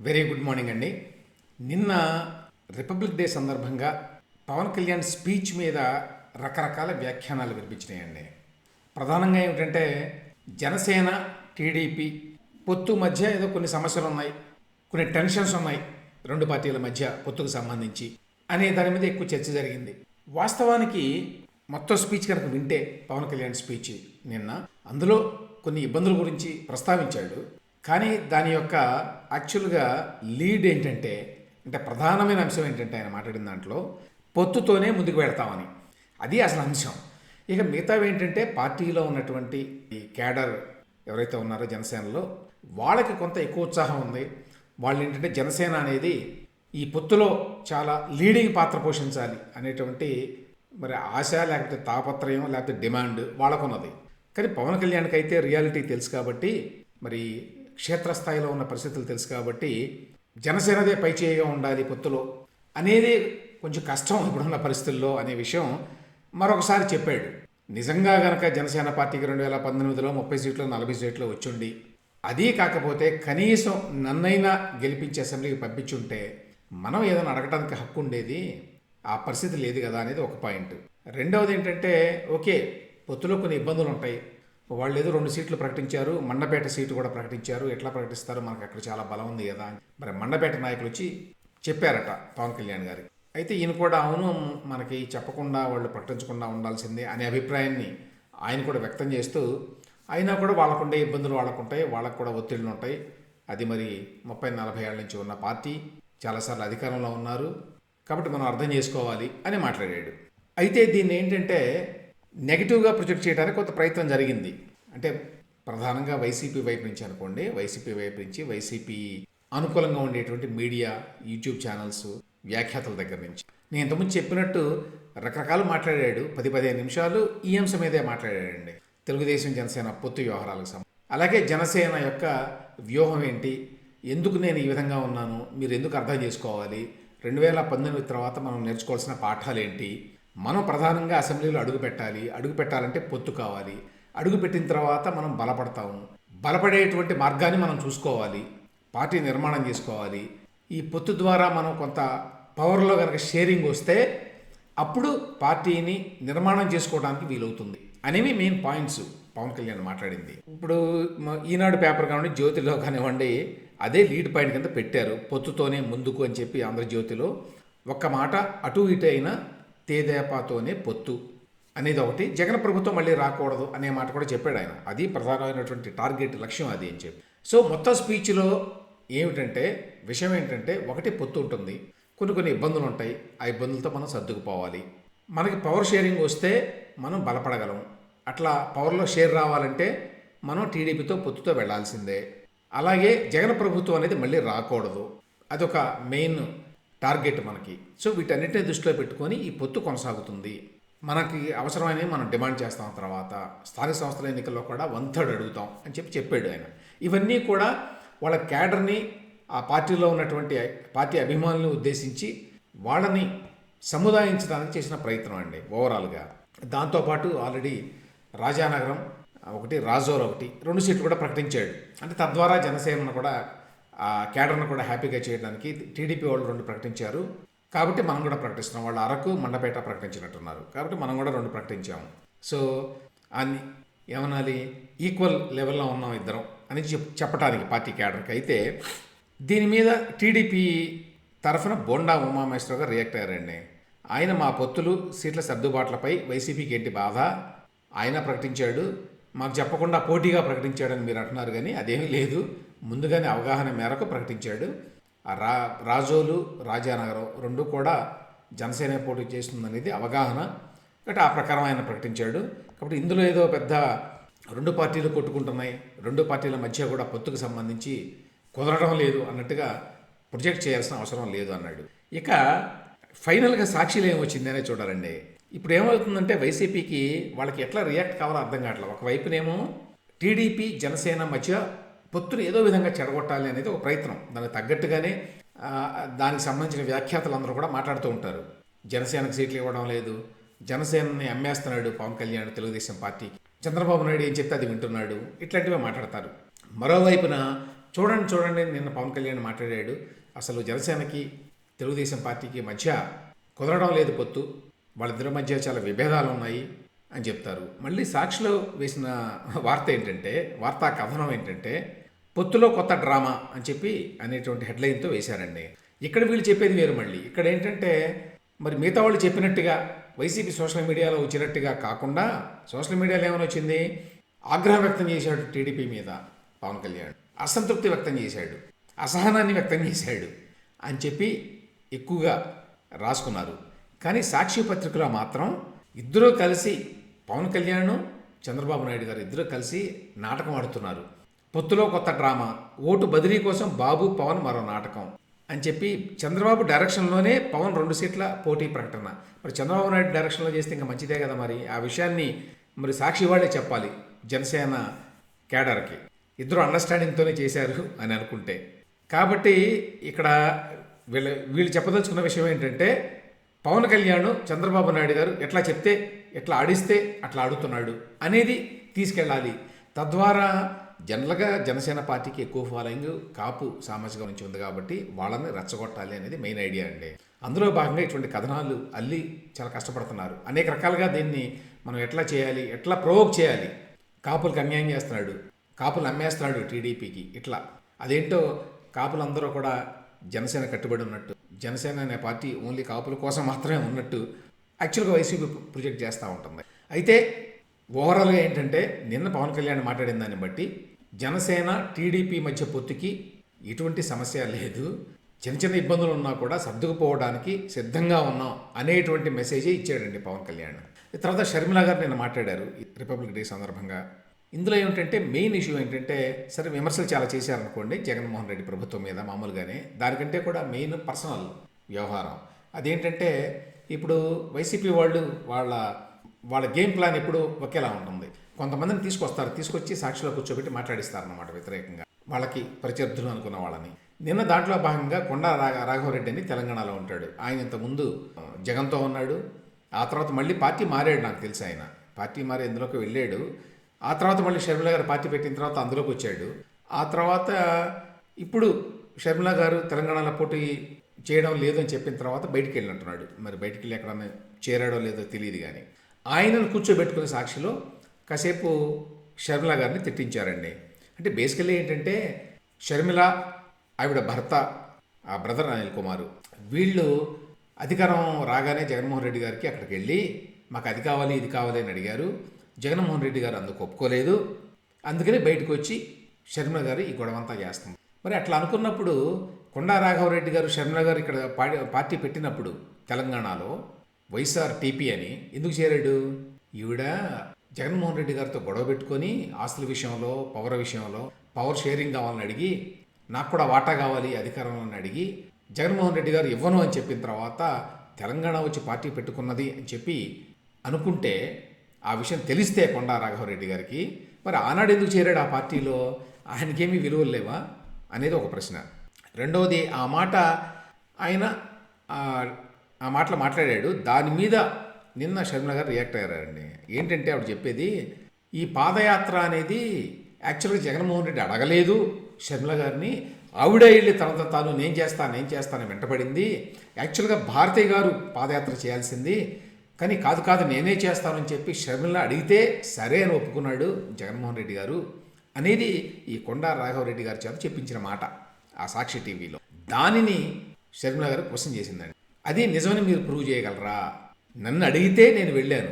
Very good morning అండి. నిన్న republic day సందర్భంగా పవన్ కళ్యాణ్ స్పీచ్ మీద రకరకాల వ్యాఖ్యానాలు వినిపించినాయండి. ప్రధానంగా ఏమిటంటే జనసేన టీడీపీ పొత్తు మధ్య ఏదో కొన్ని సమస్యలు ఉన్నాయి కొన్ని టెన్షన్స్ ఉన్నాయి రెండు పార్టీల మధ్య పొత్తుకు సంబంధించి అనే దాని మీద ఎక్కువ చర్చ జరిగింది. వాస్తవానికి మొత్తం స్పీచ్ కనుక వింటే పవన్ కళ్యాణ్ స్పీచ్ నిన్న అందులో కొన్ని ఇబ్బందుల గురించి ప్రస్తావించాడు. కానీ దాని యొక్క యాక్చువల్గా లీడ్ ఏంటంటే అంటే ప్రధానమైన అంశం ఏంటంటే ఆయన మాట్లాడిన దాంట్లో పొత్తుతోనే ముందుకు పెడతామని అది అసలు అంశం. ఇక మిగతావి ఏంటంటే పార్టీలో ఉన్నటువంటి ఈ క్యాడర్ ఎవరైతే ఉన్నారో జనసేనలో వాళ్ళకి కొంత ఎక్కువ ఉత్సాహం ఉంది. వాళ్ళు ఏంటంటే జనసేన అనేది ఈ పొత్తులో చాలా లీడింగ్ పాత్ర పోషించాలి అనేటువంటి మరి ఆశ లేకపోతే తాపత్రయం లేకపోతే డిమాండ్ వాళ్ళకున్నది. కానీ పవన్ కళ్యాణ్కి అయితే రియాలిటీ తెలుసు కాబట్టి మరి క్షేత్రస్థాయిలో ఉన్న పరిస్థితులు తెలుసు కాబట్టి జనసేనదే పైచేయిగా ఉండాలి పొత్తులో అనేది కొంచెం కష్టం ఇప్పుడున్న పరిస్థితుల్లో అనే విషయం మరొకసారి చెప్పాడు. నిజంగా గనక జనసేన పార్టీకి రెండు వేల పంతొమ్మిదిలో ముప్పై సీట్లు నలభై సీట్లు వచ్చుండి. అదీ కాకపోతే కనీసం నన్నైనా గెలిపించి అసెంబ్లీకి పంపించుంటే మనం ఏదైనా అడగటానికి హక్కు ఉండేది? ఆ పరిస్థితి లేదు కదా అనేది ఒక పాయింట్. రెండవది ఏంటంటే ఓకే పొత్తులో కొన్ని ఇబ్బందులు ఉంటాయి వాళ్ళు ఏదో రెండు సీట్లు ప్రకటించారు మండపేట సీటు కూడా ప్రకటించారు. ఎట్లా ప్రకటిస్తారు? మనకు అక్కడ చాలా బలం ఉంది కదా అని. మరి మండపేట నాయకులు వచ్చి చెప్పారట పవన్ కళ్యాణ్ గారికి. అయితే ఈయన కూడా అవును మనకి చెప్పకుండా వాళ్ళు ప్రకటించకుండా ఉండాల్సిందే అనే అభిప్రాయాన్ని ఆయన కూడా వ్యక్తం చేస్తూ అయినా కూడా వాళ్ళకుండే ఇబ్బందులు వాళ్ళకుంటాయి వాళ్ళకు కూడా ఒత్తిళ్ళు ఉంటాయి. అది మరి ముప్పై నలభై ఏళ్ళ నుంచి ఉన్న పార్టీ చాలాసార్లు అధికారంలో ఉన్నారు. కాబట్టి మనం అర్థం చేసుకోవాలి అని మాట్లాడాడు. అయితే దీన్ని ఏంటంటే నెగిటివ్గా ప్రొజెక్ట్ చేయడానికి కొంత ప్రయత్నం జరిగింది. అంటే ప్రధానంగా వైసీపీ వైపు నుంచి అనుకోండి వైసీపీ వైపు నుంచి వైసీపీ అనుకూలంగా ఉండేటువంటి మీడియా యూట్యూబ్ ఛానల్స్ వ్యాఖ్యాతల దగ్గర నుంచి. నేను ఇంతకుముందు చెప్పినట్టు రకరకాలు మాట్లాడాడు. పది పదిహేను నిమిషాలు ఈ అంశం మీదే మాట్లాడాడండి. తెలుగుదేశం జనసేన పొత్తు వ్యవహారాలకు సంబంధించి. అలాగే జనసేన యొక్క వ్యూహం ఏంటి? ఎందుకు నేను ఈ విధంగా ఉన్నాను? మీరు ఎందుకు అర్థం చేసుకోవాలి? రెండు వేల పంతొమ్మిది తర్వాత మనం నేర్చుకోవాల్సిన పాఠాలు ఏంటి? మనం ప్రధానంగా అసెంబ్లీలో అడుగు పెట్టాలి. అడుగు పెట్టాలంటే పొత్తు కావాలి. అడుగు పెట్టిన తర్వాత మనం బలపడతాము. బలపడేటువంటి మార్గాన్ని మనం చూసుకోవాలి. పార్టీ నిర్మాణం చేసుకోవాలి. ఈ పొత్తు ద్వారా మనం కొంత పవర్లో కనుక షేరింగ్ వస్తే అప్పుడు పార్టీని నిర్మాణం చేసుకోవడానికి వీలవుతుంది అనేవి మెయిన్ పాయింట్స్ పవన్ కళ్యాణ్ మాట్లాడింది. ఇప్పుడు ఈనాడు పేపర్ కానివ్వండి జ్యోతిలో కానివ్వండి అదే లీడ్ పాయింట్ కింద పెట్టారు. పొత్తుతోనే ముందుకు అని చెప్పి ఆంధ్రజ్యోతిలో ఒక్క మాట అటు ఇటు అయినా తేదేపాతోనే పొత్తు అనేది ఒకటి. జగన్ ప్రభుత్వం మళ్ళీ రాకూడదు అనే మాట కూడా చెప్పాడు ఆయన. అది ప్రధానమైనటువంటి టార్గెట్ లక్ష్యం అది అని చెప్పి. సో మొత్తం స్పీచ్లో ఏమిటంటే విషయం ఏంటంటే ఒకటి పొత్తు ఉంటుంది. కొన్ని కొన్ని ఇబ్బందులు ఉంటాయి. ఆ ఇబ్బందులతో మనం సర్దుకుపోవాలి. మనకి పవర్ షేరింగ్ వస్తే మనం బలపడగలం. అట్లా పవర్లో షేర్ రావాలంటే మనం టీడీపీతో పొత్తుతో వెళ్ళాల్సిందే అలాగే జగన్ ప్రభుత్వం అనేది మళ్ళీ రాకూడదు. అదొక మెయిన్ టార్గెట్ మనకి. సో వీటన్నిటిని దృష్టిలో పెట్టుకొని ఈ పొత్తు కొనసాగుతుంది. మనకి అవసరమైనవి మనం డిమాండ్ చేస్తాం తర్వాత. స్థానిక సంస్థల ఎన్నికల్లో కూడా వన్ థర్డ్ అడుగుతాం అని చెప్పి చెప్పాడు ఆయన. ఇవన్నీ కూడా వాళ్ళ క్యాడర్ని ఆ పార్టీలో ఉన్నటువంటి పార్టీ అభిమానులను ఉద్దేశించి వాళ్ళని సముదాయించడానికి చేసిన ప్రయత్నం అండి ఓవరాల్గా. దాంతోపాటు ఆల్రెడీ రాజానగరం ఒకటి రాజోర్ ఒకటి రెండు సీట్లు కూడా ప్రకటించాడు. అంటే తద్వారా జనసేనను కూడా ఆ క్యాడర్ను కూడా హ్యాపీగా చేయడానికి టీడీపీ వాళ్ళు రెండు ప్రకటించారు. కాబట్టి మనం కూడా ప్రకటిస్తున్నాం. వాళ్ళు అరకు మండపేట ప్రకటించినట్టున్నారు. కాబట్టి మనం కూడా రెండు ప్రకటించాము. సో అన్ని ఏమనాలి? ఈక్వల్ లెవెల్లో ఉన్నాం ఇద్దరం అని చెప్ చెప్పడానికి పార్టీ క్యాడర్కి అయితే దీని మీద టీడీపీ తరఫున బోండా ఉమామేశ్వర గారు రియాక్ట్ అయ్యారండి. ఆయన మా పొత్తులు సీట్ల సర్దుబాట్లపై వైసీపీకి ఏంటి బాధ? ఆయన ప్రకటించాడు. మాకు చెప్పకుండా పోటీగా ప్రకటించాడని మీరు అంటున్నారు కానీ అదేమీ లేదు. ముందుగానే అవగాహన మేరకు ప్రకటించాడు. ఆ రా రాజోలు రాజానగరం రెండు కూడా జనసేన పోటీ చేస్తుందనేది అవగాహన కాబట్టి ఆ ప్రకారం ఆయన ప్రకటించాడు. కాబట్టి ఇందులో ఏదో పెద్ద రెండు పార్టీలు కొట్టుకుంటున్నాయి. రెండు పార్టీల మధ్య కూడా పొత్తుకు సంబంధించి కుదరడం లేదు అన్నట్టుగా ప్రొజెక్ట్ చేయాల్సిన అవసరం లేదు అన్నాడు. ఇక ఫైనల్గా సాక్షిలో ఏమొచ్చిందనే చూడాలండి. ఇప్పుడు ఏమవుతుందంటే వైసీపీకి వాళ్ళకి ఎట్లా రియాక్ట్ కావాలో అర్థం కావట్లేదు. ఒకవైపునేమో టీడీపీ జనసేన మధ్య పొత్తును ఏదో విధంగా చెడగొట్టాలి అనేది ఒక ప్రయత్నం. దానికి తగ్గట్టుగానే దానికి సంబంధించిన వ్యాఖ్యాతలు అందరూ కూడా మాట్లాడుతూ ఉంటారు. జనసేనకు సీట్లు ఇవ్వడం లేదు. జనసేనని అమ్మేస్తున్నాడు పవన్ కళ్యాణ్ తెలుగుదేశం పార్టీకి చంద్రబాబు నాయుడు ఏం చెప్తే అది వింటున్నాడు. ఇట్లాంటివే మాట్లాడతారు. మరోవైపున చూడండి చూడండి నిన్న పవన్ కళ్యాణ్ మాట్లాడాడు. అసలు జనసేనకి తెలుగుదేశం పార్టీకి మధ్య కుదరడం లేదు పొత్తు. వాళ్ళిద్దరి మధ్య చాలా విభేదాలు ఉన్నాయి అని చెప్తారు. మళ్ళీ సాక్షిలో వేసిన వార్త ఏంటంటే వార్తా కథనం ఏంటంటే పొత్తులో కొత్త డ్రామా అని చెప్పి అనేటువంటి హెడ్లైన్తో వేశారండి. ఇక్కడ వీళ్ళు చెప్పేది వేరు మళ్ళీ. ఇక్కడ ఏంటంటే మరి మిగతా వాళ్ళు చెప్పినట్టుగా వైసీపీ సోషల్ మీడియాలో వచ్చినట్టుగా కాకుండా సోషల్ మీడియాలో ఏమైనా వచ్చింది? ఆగ్రహం వ్యక్తం చేశాడు టీడీపీ మీద పవన్ కళ్యాణ్. అసంతృప్తి వ్యక్తం చేశాడు. అసహనాన్ని వ్యక్తం చేశాడు అని చెప్పి ఎక్కువగా రాసుకున్నారు. కానీ సాక్షి పత్రికలో మాత్రం ఇద్దరూ కలిసి పవన్ కళ్యాణ్ చంద్రబాబు నాయుడు గారు ఇద్దరూ కలిసి నాటకం ఆడుతున్నారు. పొత్తులో కొత్త డ్రామా ఓటు బదిలీ కోసం బాబు పవన్ మరో నాటకం అని చెప్పి చంద్రబాబు డైరెక్షన్లోనే పవన్ రెండు సీట్ల పోటీ ప్రకటన. మరి చంద్రబాబు నాయుడు డైరెక్షన్లో చేస్తే ఇంకా మంచిదే కదా మరి? ఆ విషయాన్ని మరి సాక్షి వాళ్ళే చెప్పాలి జనసేన కేడర్కి ఇద్దరు అండర్స్టాండింగ్తోనే చేశారు అని అనుకుంటే. కాబట్టి ఇక్కడ వీళ్ళ వీళ్ళు చెప్పదలుచుకున్న విషయం ఏంటంటే పవన్ కళ్యాణ్ చంద్రబాబు నాయుడు గారు ఎట్లా చెప్తే ఎట్లా ఆడిస్తే అట్లా ఆడుతున్నాడు అనేది తీసుకెళ్ళాలి. తద్వారా జనరల్గా జనసేన పార్టీకి ఎక్కువ ఫాలోయింగ్ కాపు సామాజిక నుంచి ఉంది కాబట్టి వాళ్ళని రెచ్చగొట్టాలి అనేది మెయిన్ ఐడియా అండి. అందులో భాగంగా ఇటువంటి కథనాలు అల్లి చాలా కష్టపడుతున్నారు. అనేక రకాలుగా దీన్ని మనం ఎట్లా చేయాలి ఎట్లా ప్రోవోక్ చేయాలి? కాపులకు అన్యాయం చేస్తున్నాడు. కాపులు అమ్మేస్తున్నాడు టీడీపీకి ఇట్లా. అదేంటో కాపులందరూ కూడా జనసేన కట్టుబడి ఉన్నట్టు జనసేన అనే పార్టీ ఓన్లీ కాపుల కోసం మాత్రమే ఉన్నట్టు యాక్చువల్గా వైసీపీ ప్రొజెక్ట్ చేస్తూ ఉంటుంది. అయితే ఓవరాల్గా ఏంటంటే నిన్న పవన్ కళ్యాణ్ మాట్లాడిన దాన్ని బట్టి జనసేన టీడీపీ మధ్య పొత్తుకి ఎటువంటి సమస్య లేదు. చిన్న చిన్న ఇబ్బందులు ఉన్నా కూడా సర్దుకుపోవడానికి సిద్ధంగా ఉన్నాం అనేటువంటి మెసేజే ఇచ్చాడండి పవన్ కళ్యాణ్. తర్వాత షర్మిల గారు నిన్న మాట్లాడారు రిపబ్లిక్ డే సందర్భంగా. ఇందులో ఏమిటంటే మెయిన్ ఇష్యూ ఏంటంటే సరే విమర్శలు చాలా చేశారనుకోండి జగన్మోహన్ రెడ్డి ప్రభుత్వం మీద మామూలుగానే దానికంటే కూడా మెయిన్ పర్సనల్ వ్యవహారం. అదేంటంటే ఇప్పుడు వైసీపీ వాళ్ళు వాళ్ళ వాళ్ళ గేమ్ ప్లాన్ ఎప్పుడు ఒకేలా ఉంటుంది. కొంతమందిని తీసుకొస్తారు తీసుకొచ్చి సాక్షిలో కూర్చోబెట్టి మాట్లాడిస్తారన్నమాట వ్యతిరేకంగా. వాళ్ళకి ప్రత్యర్థులు అనుకున్న వాళ్ళని. నిన్న దాంట్లో భాగంగా కొండా రాఘవరెడ్డి అని తెలంగాణలో ఉంటాడు. ఆయన ఇంతకుముందు జగన్తో ఉన్నాడు. ఆ తర్వాత మళ్ళీ పార్టీ మారాడు నాకు తెలిసి ఆయన. పార్టీ మారి ఇందులోకి వెళ్ళాడు. ఆ తర్వాత మళ్ళీ షర్మిల గారు పార్టీ పెట్టిన తర్వాత అందులోకి వచ్చాడు. ఆ తర్వాత ఇప్పుడు షర్మిల గారు తెలంగాణలో పోటీ చేయడం లేదు అని చెప్పిన తర్వాత బయటికి వెళ్ళినట్టున్నాడు. మరి బయటికి వెళ్ళి ఎక్కడన్నా చేరాడో లేదో తెలియదు కానీ. ఆయనను కూర్చోబెట్టుకునే సాక్షిలో కాసేపు షర్మిల గారిని తిట్టించారండి. అంటే బేసికలీ ఏంటంటే షర్మిల ఆవిడ భర్త ఆ బ్రదర్ అనిల్ కుమారు వీళ్ళు అధికారం రాగానే జగన్మోహన్ రెడ్డి గారికి అక్కడికి వెళ్ళి మాకు అది కావాలి ఇది కావాలి అని అడిగారు. జగన్మోహన్ రెడ్డి గారు అందుకు ఒప్పుకోలేదు. అందుకని బయటకు వచ్చి షర్మిల గారు ఈ గొడవంతా చేస్తుంది మరి అట్లా అనుకున్నప్పుడు కొండా రాఘవరెడ్డి గారు షర్మిల గారు ఇక్కడ పా- పార్టీ పెట్టినప్పుడు తెలంగాణలో వైఎస్ఆర్ టీపీ అని ఎందుకు చేరాడు? ఈవిడ జగన్మోహన్ రెడ్డి గారితో గొడవ పెట్టుకొని ఆస్తుల విషయంలో పవర్ విషయంలో పవర్ షేరింగ్ కావాలని అడిగి నాకు కూడా వాటా కావాలి అధికారంలో అని అడిగి జగన్మోహన్ రెడ్డి గారు ఇవ్వను అని చెప్పిన తర్వాత తెలంగాణ వచ్చి పార్టీ పెట్టుకున్నది అని చెప్పి అనుకుంటే ఆ విషయం తెలిస్తే కొండా రాఘవరెడ్డి గారికి మరి ఆనాడు ఎందుకు చేరాడు ఆ పార్టీలో? ఆయనకేమీ విలువలు లేవా? అనేది ఒక ప్రశ్న. రెండవది ఆ మాట ఆయన ఆ, మాటలు మాట్లాడాడు. దాని మీద నిన్న షర్మిల గారు రియాక్ట్ అయ్యారండి. ఏంటంటే ఆవిడ చెప్పేది ఈ పాదయాత్ర అనేది యాక్చువల్గా జగన్మోహన్ రెడ్డి అడగలేదు. షర్మిల గారిని ఆవిడ వెళ్ళి తనతో తాను నేను చేస్తాను నేను చేస్తాను వెంటబడింది. యాక్చువల్గా భారతీయ గారు పాదయాత్ర చేయాల్సింది. కానీ కాదు కాదు నేనే చేస్తానని చెప్పి షర్మిల అడిగితే సరే అని ఒప్పుకున్నాడు జగన్మోహన్ రెడ్డి గారు అనేది ఈ కొండా రాఘవరెడ్డి గారి చేత చెప్పించిన మాట ఆ సాక్షి టీవీలో. దానిని షర్మిల గారు క్వశ్చన్ చేసిందండి. అది నిజమని మీరు ప్రూవ్ చేయగలరా? నన్ను అడిగితే నేను వెళ్ళాను.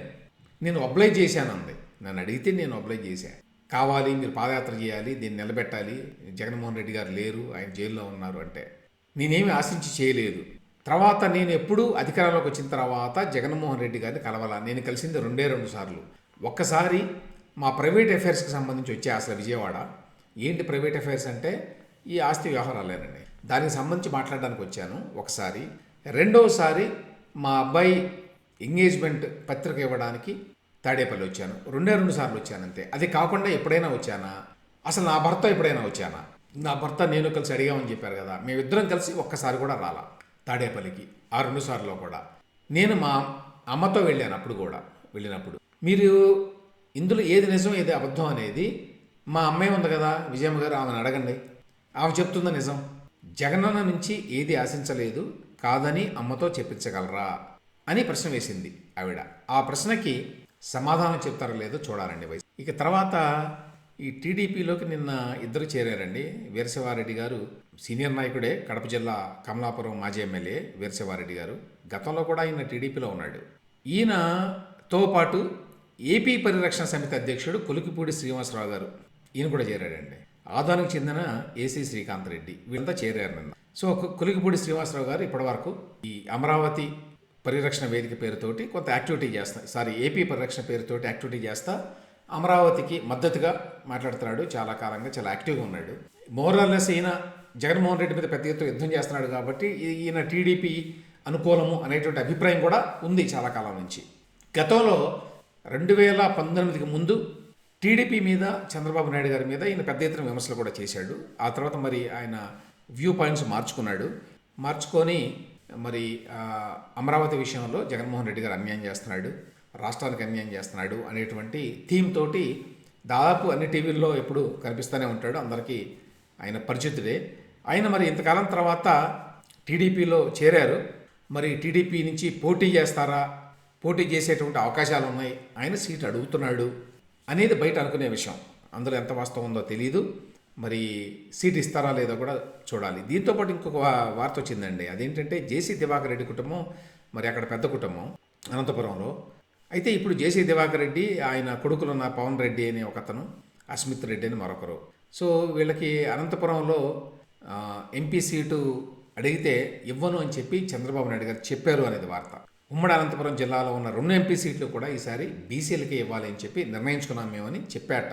నేను అప్లై చేశాను అంది. నన్ను అడిగితే నేను అప్లై చేశాను కావాలి మీరు పాదయాత్ర చేయాలి దీన్ని నిలబెట్టాలి. జగన్మోహన్ రెడ్డి గారు లేరు ఆయన జైల్లో ఉన్నారు అంటే. నేనేమి ఆశించి చేయలేదు. తర్వాత నేను ఎప్పుడు అధికారంలోకి వచ్చిన తర్వాత జగన్మోహన్ రెడ్డి గారిని కలవాలా? నేను కలిసింది రెండే రెండు సార్లు. ఒక్కసారి మా ప్రైవేట్ అఫైర్స్కి సంబంధించి వచ్చే అసలు విజయవాడ. ఏంటి ప్రైవేట్ అఫైర్స్ అంటే? ఈ ఆస్తి వ్యవహారాలేనండి. దానికి సంబంధించి మాట్లాడడానికి వచ్చాను. ఒకసారి రెండవసారి మా అబ్బాయి ఎంగేజ్మెంట్ పత్రిక ఇవ్వడానికి తాడేపల్లి వచ్చాను. రెండే రెండు సార్లు వచ్చాను అంతే అది కాకుండా ఎప్పుడైనా వచ్చానా? అసలు నా భర్త ఎప్పుడైనా వచ్చానా? నా భర్త నేను కలిసి అడిగామని చెప్పారు కదా మేమిద్దరం కలిసి ఒక్కసారి కూడా రాలా తాడేపల్లికి ఆ రెండు సార్లు కూడా. నేను మా అమ్మతో వెళ్ళాను అప్పుడు కూడా వెళ్ళినప్పుడు. మీరు ఇందులో ఏది నిజం ఏది అబద్ధం అనేది మా అమ్మాయి ఉంది కదా విజయమ్మ గారు ఆమెను అడగండి. ఆమె చెప్తున్న నిజం. జగనన్న నుంచి ఏది ఆశించలేదు కాదని అమ్మతో చెప్పించగలరా? అని ప్రశ్న వేసింది ఆవిడ. ఆ ప్రశ్నకి సమాధానం చెప్తారో లేదో చూడాలండి వయసు ఇక తర్వాత ఈ టీడీపీలోకి నిన్న ఇద్దరు చేరారండి. వీరశివారెడ్డి గారు సీనియర్ నాయకుడే కడప జిల్లా కమలాపురం మాజీ ఎమ్మెల్యే వీరశివారెడ్డి గారు. గతంలో కూడా ఆయన టీడీపీలో ఉన్నాడు. ఈయనతో పాటు ఏపీ పరిరక్షణ సమితి అధ్యక్షుడు కొలికిపూడి శ్రీనివాసరావు గారు ఈయన కూడా చేరాడండి. ఆదానికి చెందిన ఏసీ శ్రీకాంత్ రెడ్డి వీళ్ళంతా చేరారు నిన్న. సో కులిగిపూడి శ్రీనివాసరావు గారు ఇప్పటివరకు ఈ అమరావతి పరిరక్షణ వేదిక పేరుతోటి కొంత యాక్టివిటీ చేస్తా సారీ ఏపీ పరిరక్షణ పేరుతోటి యాక్టివిటీ చేస్తా అమరావతికి మద్దతుగా మాట్లాడుతున్నాడు. చాలా కాలంగా చాలా యాక్టివ్గా ఉన్నాడు. మోరల్లెస్ ఈయన జగన్మోహన్ రెడ్డి మీద పెద్ద ఎత్తున యుద్ధం చేస్తున్నాడు కాబట్టి ఈయన టీడీపీ అనుకూలము అనేటువంటి అభిప్రాయం కూడా ఉంది చాలా కాలం నుంచి. గతంలో రెండు వేల పంతొమ్మిదికి ముందు టీడీపీ మీద చంద్రబాబు నాయుడు గారి మీద ఈయన పెద్ద ఎత్తున విమర్శలు కూడా చేశాడు. ఆ తర్వాత మరి ఆయన వ్యూ పాయింట్స్ మార్చుకున్నాడు. మార్చుకొని మరి అమరావతి విషయంలో జగన్మోహన్ రెడ్డి గారు అన్యాయం చేస్తున్నాడు. రాష్ట్రానికి అన్యాయం చేస్తున్నాడు అనేటువంటి థీమ్ తోటి దాదాపు అన్ని టీవీల్లో ఎప్పుడు కనిపిస్తూనే ఉంటాడు. అందరికీ ఆయన పరిచితుడే. ఆయన మరి ఇంతకాలం తర్వాత టీడీపీలో చేరారు. మరి టీడీపీ నుంచి పోటీ చేస్తారా? పోటీ చేసేటువంటి అవకాశాలు ఉన్నాయి. ఆయన సీట్ అడుగుతున్నాడు అనేది బయట అనుకునే విషయం. అందులో ఎంత వాస్తవం ఉందో తెలియదు మరి సీట్ ఇస్తారా లేదో కూడా చూడాలి. దీంతో పాటు ఇంకొక వార్త వచ్చిందండి. అదేంటంటే జేసీ దివాకర్ రెడ్డి కుటుంబం మరి అక్కడ పెద్ద కుటుంబం అనంతపురంలో. అయితే ఇప్పుడు జేసీ దివాకర్ రెడ్డి ఆయన కొడుకులున్న పవన్ రెడ్డి అనే ఒక అతను అస్మిత్ రెడ్డి అని మరొకరు. సో వీళ్ళకి అనంతపురంలో ఎంపీ సీటు అడిగితే ఇవ్వను అని చెప్పి చంద్రబాబు నాయుడు గారు చెప్పారు అనేది వార్త. ఉమ్మడి అనంతపురం జిల్లాలో ఉన్న రెండు ఎంపీ సీట్లు కూడా ఈసారి బీసీలకే ఇవ్వాలి అని చెప్పి నిర్ణయించుకున్నాం మేమని చెప్పాట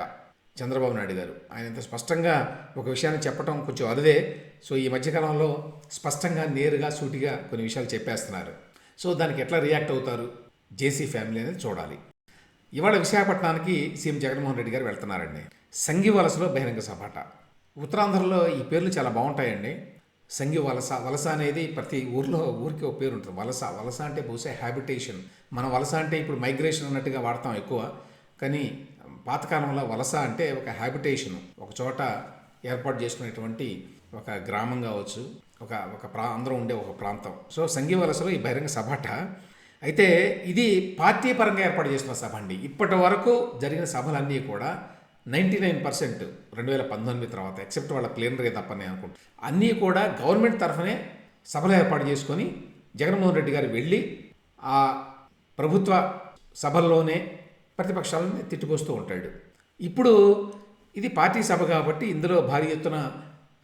చంద్రబాబు నాయుడు గారు. ఆయన ఇంత స్పష్టంగా ఒక విషయాన్ని చెప్పడం కొంచెం అరుదే. సో ఈ మధ్యకాలంలో స్పష్టంగా నేరుగా సూటిగా కొన్ని విషయాలు చెప్పేస్తున్నారు. సో దానికి ఎట్లా రియాక్ట్ అవుతారు? జేసీ ఫ్యామిలీ అనేది చూడాలి. ఇవాళ విశాఖపట్నానికి సీఎం జగన్మోహన్ రెడ్డి గారు వెళ్తున్నారండి. సంఘి వలసలో బహిరంగ సభాట. ఉత్తరాంధ్రలో ఈ పేర్లు చాలా బాగుంటాయండి. సంఘి వలస వలస అనేది ప్రతి ఊర్లో ఊరికి ఒక పేరు ఉంటుంది. వలస వలస అంటే బహుశా హ్యాబిటేషన్ మన వలస అంటే ఇప్పుడు మైగ్రేషన్ అన్నట్టుగా వాడతాం ఎక్కువ. కానీ పాతకాలంలో వలస అంటే ఒక హ్యాబిటేషన్ ఒక చోట ఏర్పాటు చేసుకునేటువంటి ఒక గ్రామం కావచ్చు ఒక ఒక ప్రా అందరూ ఉండే ఒక ప్రాంతం. సో సంఘీ వలసలో ఈ బహిరంగ సభట. అయితే ఇది పార్టీ పరంగా ఏర్పాటు చేసిన సభ అండి. ఇప్పటి వరకు జరిగిన సభలన్నీ కూడా నైంటీ నైన్ పర్సెంట్ రెండు వేల పంతొమ్మిది తర్వాత ఎక్సెప్ట్ వాళ్ళ ప్లేనరీ తప్పని అనుకుంటా. అన్నీ కూడా గవర్నమెంట్ తరఫునే సభలు ఏర్పాటు చేసుకొని జగన్మోహన్ రెడ్డి గారు వెళ్ళి ఆ ప్రభుత్వ సభల్లోనే ప్రతిపక్షాలను తిట్టిపోస్తూ ఉంటాడు. ఇప్పుడు ఇది పార్టీ సభ కాబట్టి ఇందులో భారీ ఎత్తున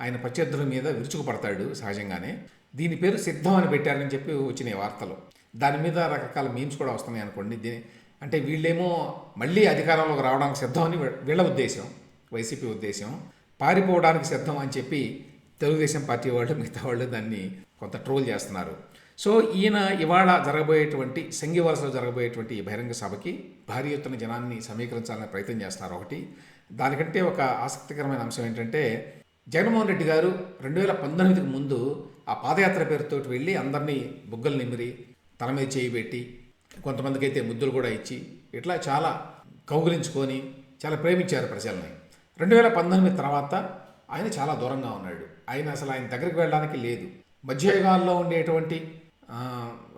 ఆయన ప్రత్యర్థుల మీద విరుచుకుపడతాడు సహజంగానే. దీని పేరు సిద్ధం అని పెట్టారని చెప్పి వచ్చినాయి వార్తలు. దాని మీద రకరకాల మీమ్స్ కూడా వస్తున్నాయి అనుకోండి. దీని అంటే వీళ్ళేమో మళ్ళీ అధికారంలోకి రావడానికి సిద్ధం అని వీళ్ళ ఉద్దేశం వైసీపీ ఉద్దేశం. పారిపోవడానికి సిద్ధం అని చెప్పి తెలుగుదేశం పార్టీ వాళ్ళు మిగతా వాళ్ళు దాన్ని కొంత ట్రోల్ చేస్తున్నారు. సో ఈయన ఇవాళ జరగబోయేటువంటి సంఘి జరగబోయేటువంటి ఈ బహిరంగ సభకి భారీ ఎత్తున జనాన్ని సమీకరించాలని ప్రయత్నం చేస్తున్నారు ఒకటి. దానికంటే ఒక ఆసక్తికరమైన అంశం ఏంటంటే జగన్మోహన్ రెడ్డి గారు రెండు వేల పంతొమ్మిదికి ముందు ఆ పాదయాత్ర పేరుతో వెళ్ళి అందరినీ బుగ్గలు నిమిరి తల మీద చేయి పెట్టి కొంతమందికి అయితే ముద్దులు కూడా ఇచ్చి ఇట్లా చాలా కౌగులించుకొని చాలా ప్రేమించారు ప్రజల్ని. రెండు వేల పంతొమ్మిది తర్వాత ఆయన చాలా దూరంగా ఉన్నాడు. ఆయన అసలు ఆయన దగ్గరికి వెళ్ళడానికి లేదు. మధ్యయుగాల్లో ఉండేటువంటి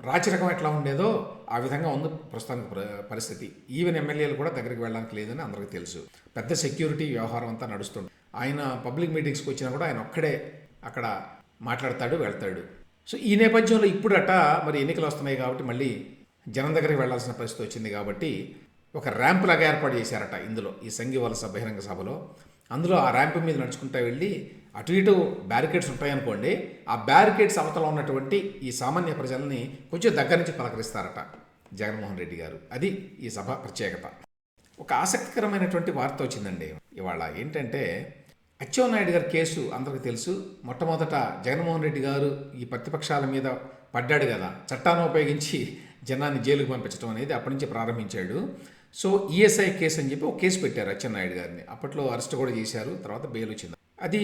రాచరికం ఎట్లా ఉండేదో ఆ విధంగా ఉంది ప్రస్తుతానికి పరిస్థితి. ఈవెన్ ఎమ్మెల్యేలు కూడా దగ్గరికి వెళ్ళడానికి లేదని అందరికీ తెలుసు. పెద్ద సెక్యూరిటీ వ్యవహారం అంతా నడుస్తుంది. ఆయన పబ్లిక్ మీటింగ్స్కి వచ్చినా కూడా ఆయన ఒక్కడే అక్కడ మాట్లాడతాడు వెళ్తాడు. సో ఈ నేపథ్యంలో ఇప్పుడట మరి ఎన్నికలు వస్తున్నాయి కాబట్టి మళ్ళీ జనం దగ్గరికి వెళ్ళాల్సిన పరిస్థితి వచ్చింది కాబట్టి ఒక ర్యాంప్ లాగా ఏర్పాటు చేశారట ఇందులో ఈ సంఘీవలస బహిరంగ సభలో. అందులో ఆ ర్యాంప్ మీద నడుచుకుంటూ వెళ్ళి అటు ఇటు బ్యారికేడ్స్ ఉంటాయనుకోండి ఆ బ్యారికేడ్స్ అవతల ఉన్నటువంటి ఈ సామాన్య ప్రజల్ని కొంచెం దగ్గర నుంచి పలకరిస్తారట జగన్మోహన్ రెడ్డి గారు. అది ఈ సభ ప్రత్యేకత. ఒక ఆసక్తికరమైనటువంటి వార్త వచ్చిందండి. ఇవాళ ఏంటంటే అచ్చెన్నాయుడు గారి కేసు అందరికీ తెలుసు. మొట్టమొదట జగన్మోహన్ రెడ్డి గారు ఈ ప్రతిపక్షాల మీద పడ్డాడు కదా. చట్టాన్ని ఉపయోగించి జనాన్ని జైలుకు పంపించడం అనేది అప్పటి నుంచి ప్రారంభించాడు. సో ఈఎస్ఐ కేసు అని చెప్పి ఒక కేసు పెట్టారు అచ్చెన్నాయుడు గారిని. అప్పట్లో అరెస్ట్ కూడా చేశారు తర్వాత బెయిల్ వచ్చింది. అది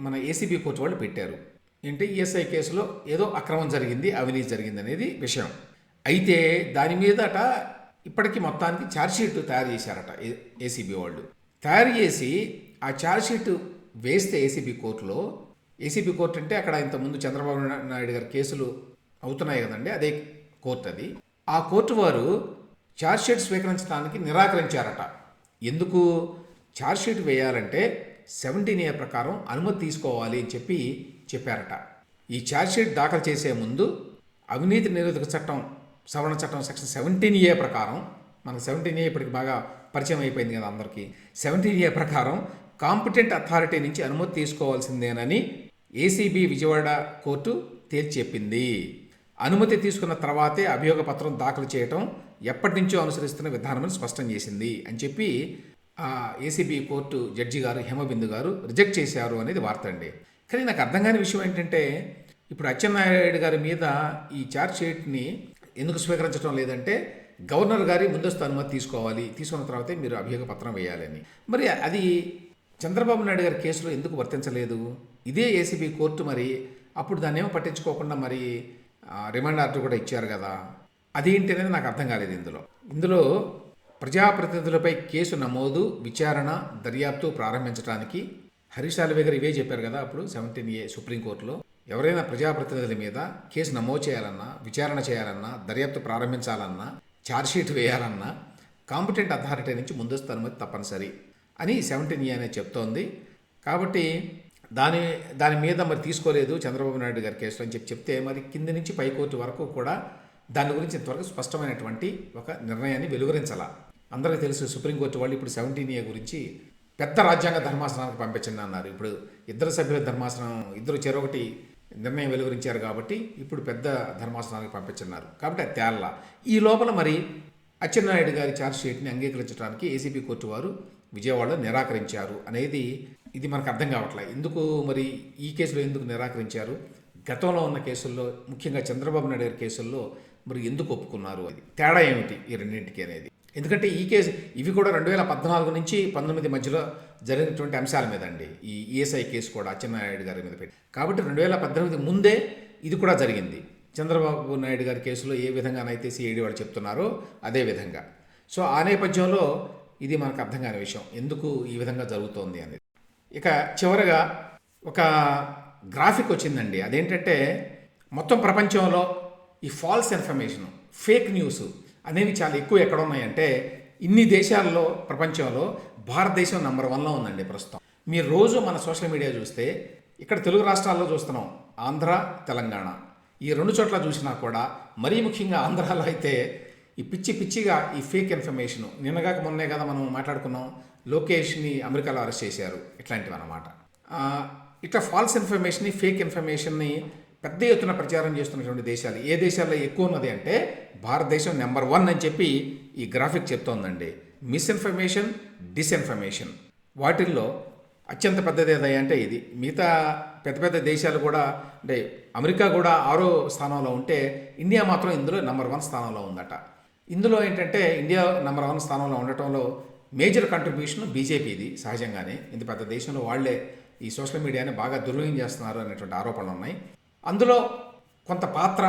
మన ఏసీబీ కోర్టు వాళ్ళు పెట్టారు. ఏంటి? ఈఎస్ఐ కేసులో ఏదో అక్రమం జరిగింది అవినీతి జరిగింది అనేది విషయం. అయితే దాని మీదట ఇప్పటికీ మొత్తానికి ఛార్జ్షీట్ తయారు చేశారట ఏసీబీ వాళ్ళు. తయారు చేసి ఆ ఛార్జ్షీట్ వేస్తే ఏసీబీ కోర్టులో ఏసీబీ కోర్టు అంటే అక్కడ ఇంతకుముందు చంద్రబాబు నాయుడు గారి కేసులు అవుతున్నాయి కదండి అదే కోర్టు అది. ఆ కోర్టు వారు ఛార్జ్షీట్ స్వీకరించడానికి నిరాకరించారట. ఎందుకు? ఛార్జ్షీట్ వేయాలంటే సెవెంటీన్ ఏ ప్రకారం అనుమతి తీసుకోవాలి అని చెప్పి చెప్పారట. ఈ ఛార్జ్షీట్ దాఖలు చేసే ముందు అవినీతి నిరోధక చట్టం సవరణ చట్టం సెక్షన్ సెవెంటీన్ ఏ ప్రకారం మనకు సెవెంటీన్ ఏ ఇప్పటికి బాగా పరిచయం అయిపోయింది కదా అందరికీ. సెవెంటీన్ ఏ ప్రకారం కాంపిటెంట్ అథారిటీ నుంచి అనుమతి తీసుకోవాల్సిందేనని ఏసీబీ విజయవాడ కోర్టు తేల్చి చెప్పింది. అనుమతి తీసుకున్న తర్వాతే అభియోగ పత్రం దాఖలు చేయటం ఎప్పటి నుంచో అనుసరిస్తున్న విధానమని స్పష్టం చేసింది అని చెప్పి ఏసీబీ కోర్టు జడ్జి గారు హేమబిందు గారు రిజెక్ట్ చేశారు అనేది వార్త అండి. కానీ నాకు అర్థం కాని విషయం ఏంటంటే ఇప్పుడు అచ్చెన్నాయుడు గారి మీద ఈ ఛార్జ్ షీట్ని ఎందుకు స్వీకరించడం లేదంటే గవర్నర్ గారి ముందస్తు అనుమతి తీసుకోవాలి తీసుకున్న తర్వాతే మీరు అభియోగ పత్రం వేయాలని. మరి అది చంద్రబాబు నాయుడు గారి కేసులో ఎందుకు వర్తించలేదు? ఇదే ఏసీబీ కోర్టు మరి అప్పుడు దాన్ని ఏమో పట్టించుకోకుండా మరి రిమాండ్ ఆర్డర్ కూడా ఇచ్చారు కదా. అదేంటి అనేది నాకు అర్థం కాలేదు ఇందులో. ఇందులో ప్రజాప్రతినిధులపై కేసు నమోదు విచారణ దర్యాప్తు ప్రారంభించడానికి హరీష్ సాల్వే గారు ఇవే చెప్పారు కదా అప్పుడు సెవెంటీన్ ఏ సుప్రీంకోర్టులో. ఎవరైనా ప్రజాప్రతినిధుల మీద కేసు నమోదు చేయాలన్నా విచారణ చేయాలన్నా దర్యాప్తు ప్రారంభించాలన్నా ఛార్జ్షీట్ వేయాలన్నా కాంపిటెంట్ అథారిటీ నుంచి ముందస్తు అనుమతి తప్పనిసరి అని సెవెంటీన్ ఏ అనేది చెప్తోంది. కాబట్టి దాని దాని మీద మరి తీసుకోలేదు చంద్రబాబు నాయుడు గారి కేసులో అని చెప్పి చెప్తే మరి కింది నుంచి పైకోర్టు వరకు కూడా దాని గురించి ఇంతవరకు స్పష్టమైనటువంటి ఒక నిర్ణయాన్ని వెలువరించాల? అందరికీ తెలుసు సుప్రీంకోర్టు వాళ్ళు ఇప్పుడు సెవెంటీన్ ఏ గురించి పెద్ద రాజ్యాంగ ధర్మాసనానికి పంపించండి అన్నారు ఇప్పుడు ఇద్దరు సభ్యుల ధర్మాసనం ఇద్దరు చెరొకటి నిర్ణయం వెలువరించారు కాబట్టి ఇప్పుడు పెద్ద ధర్మాసనానికి పంపించున్నారు. కాబట్టి అది తేల్లా. ఈ లోపల మరి అచ్చెన్నాయుడు గారి ఛార్జ్షీట్ని అంగీకరించడానికి ఏసీబీ కోర్టు వారు విజయవాడలో నిరాకరించారు అనేది ఇది మనకు అర్థం కావట్లేదు. ఎందుకు మరి ఈ కేసులో ఎందుకు నిరాకరించారు? గతంలో ఉన్న కేసుల్లో ముఖ్యంగా చంద్రబాబు నాయుడు గారి కేసుల్లో మరి ఎందుకు ఒప్పుకున్నారు? అది తేడా ఏమిటి ఈ రెండింటికి అనేది? ఎందుకంటే ఈ కేసు ఇవి కూడా రెండు వేల పద్నాలుగు నుంచి పంతొమ్మిది మధ్యలో జరిగినటువంటి అంశాల మీద అండి ఈ ఈఎస్ఐ కేసు కూడా అచ్చెన్నాయుడు గారి మీద పెట్టి. కాబట్టి రెండు వేల పద్దెనిమిది ముందే ఇది కూడా జరిగింది. చంద్రబాబు నాయుడు గారి కేసులో ఏ విధంగానైతే సిఐడి వాళ్ళు చెప్తున్నారో అదే విధంగా. సో ఆ నేపథ్యంలో ఇది మనకు అర్థం కాని విషయం. ఎందుకు ఈ విధంగా జరుగుతోంది అనేది. ఇక చివరగా ఒక గ్రాఫిక్ వచ్చిందండి. అదేంటంటే మొత్తం ప్రపంచంలో ఈ ఫాల్స్ ఇన్ఫర్మేషన్ ఫేక్ న్యూస్ అనేవి చాలా ఎక్కువ ఎక్కడ ఉన్నాయంటే ఇన్ని దేశాల్లో ప్రపంచంలో భారతదేశం నెంబర్ వన్లో ఉందండి ప్రస్తుతం. మీరు రోజు మన సోషల్ మీడియా చూస్తే ఇక్కడ తెలుగు రాష్ట్రాల్లో చూస్తున్నాం ఆంధ్ర తెలంగాణ. ఈ రెండు చోట్ల చూసినా కూడా మరీ ముఖ్యంగా ఆంధ్రాలో అయితే ఈ పిచ్చి పిచ్చిగా ఈ ఫేక్ ఇన్ఫర్మేషన్ నిన్నగాక మొన్నే కదా మనం మాట్లాడుకున్నాం లోకేష్ని అమెరికాలో అరెస్ట్ చేశారు ఇట్లాంటివి అన్నమాట ఇట్లా ఫాల్స్ ఇన్ఫర్మేషన్ని ఫేక్ ఇన్ఫర్మేషన్ని పెద్ద ఎత్తున ప్రచారం చేస్తున్నటువంటి దేశాలు. ఏ దేశాల్లో ఎక్కువ ఉన్నది అంటే భారతదేశం నెంబర్ వన్ అని చెప్పి ఈ గ్రాఫిక్ చెప్తోందండి. Misinformation disinformation. వాటిల్లో అత్యంత పెద్దది అంటే ఇది. మిగతా పెద్ద పెద్ద దేశాలు కూడా అంటే అమెరికా కూడా ఆరో స్థానంలో ఉంటే ఇండియా మాత్రం ఇందులో నెంబర్ వన్ స్థానంలో ఉందట. ఇందులో ఏంటంటే ఇండియా నెంబర్ వన్ స్థానంలో ఉండటంలో మేజర్ కంట్రిబ్యూషన్ బీజేపీది సహజంగానే. ఇంత పెద్ద దేశంలో వాళ్ళే ఈ సోషల్ మీడియాని బాగా దుర్వినియోగం చేస్తున్నారు అనేటువంటి ఆరోపణలు ఉన్నాయి. అందులో కొంత పాత్ర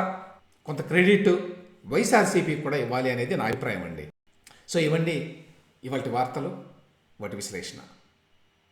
కొంత క్రెడిట్ వైఎస్ఆర్సీపీ కూడా ఇవ్వాలి అనేది నా అభిప్రాయం అండి. సో ఇవ్వండి ఇవాటి వార్తలు వాటి విశ్లేషణ.